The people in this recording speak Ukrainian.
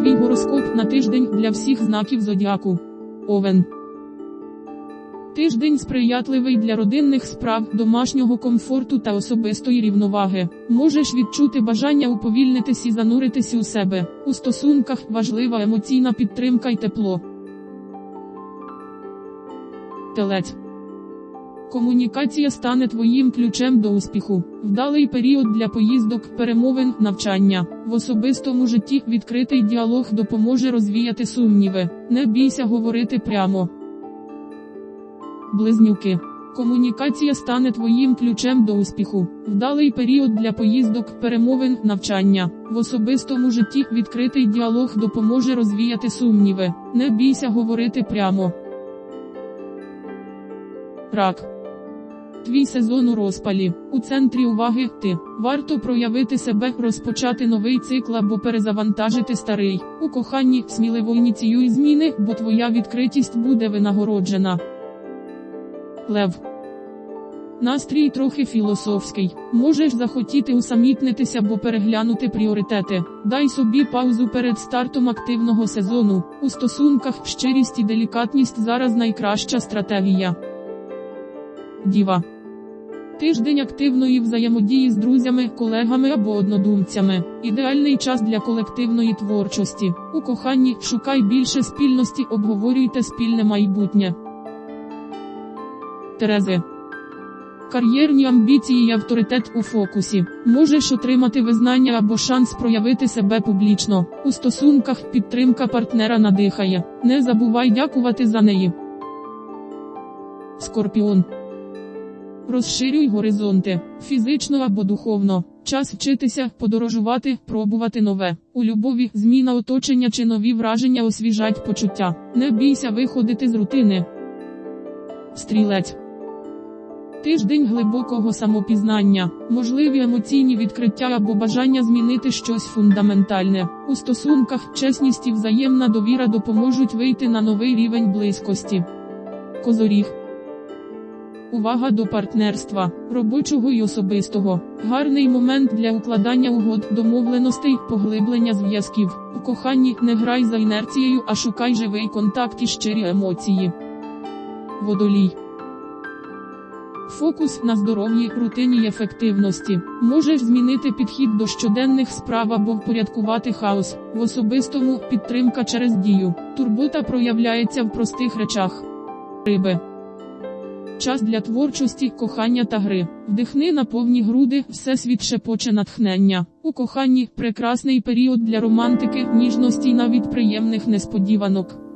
Твій гороскоп на тиждень для всіх знаків зодіаку. Овен. Тиждень сприятливий для родинних справ, домашнього комфорту та особистої рівноваги. Можеш відчути бажання уповільнитись і зануритись у себе. У стосунках важлива емоційна підтримка й тепло. Телець. Комунікація стане твоїм ключем до успіху. Вдалий період для поїздок, перемовин, навчання. В особистому житті відкритий діалог допоможе розвіяти сумніви. Не бійся говорити прямо. Близнюки. Комунікація стане твоїм ключем до успіху. Вдалий період для поїздок, перемовин, навчання. В особистому житті відкритий діалог допоможе розвіяти сумніви. Не бійся говорити прямо. Рак. Твій сезон у розпалі. У центрі уваги ти. Варто проявити себе, розпочати новий цикл або перезавантажити старий. У коханні сміливо ініціюй зміни, бо твоя відкритість буде винагороджена. Лев. Настрій трохи філософський. Можеш захотіти усамітнитися або переглянути пріоритети. Дай собі паузу перед стартом активного сезону. У стосунках щирість і делікатність зараз найкраща стратегія. Діва. Тиждень активної взаємодії з друзями, колегами або однодумцями. Ідеальний час для колективної творчості. У коханні шукай більше спільності, обговорюйте спільне майбутнє. Терези. Кар'єрні амбіції і авторитет у фокусі. Можеш отримати визнання або шанс проявити себе публічно. У стосунках підтримка партнера надихає. Не забувай дякувати за неї. Скорпіон. Розширюй горизонти фізично або духовно. Час вчитися, подорожувати, пробувати нове. У любові зміна оточення чи нові враження освіжать почуття. Не бійся виходити з рутини. Стрілець. Тиждень глибокого самопізнання, можливі емоційні відкриття або бажання змінити щось фундаментальне. У стосунках чесність і взаємна довіра допоможуть вийти на новий рівень близькості. Козоріг. Увага до партнерства, робочого і особистого. Гарний момент для укладання угод, домовленостей, поглиблення зв'язків. У коханні не грай за інерцією, а шукай живий контакт і щирі емоції. Водолій. Фокус на здоров'ї, рутині й ефективності. Можеш змінити підхід до щоденних справ або впорядкувати хаос. В особистому підтримка через дію. Турбота проявляється в простих речах. Риби. Час для творчості, кохання та гри. Вдихни на повні груди, всесвіт шепоче натхнення. У коханні прекрасний період для романтики, ніжності і навіть приємних несподіванок.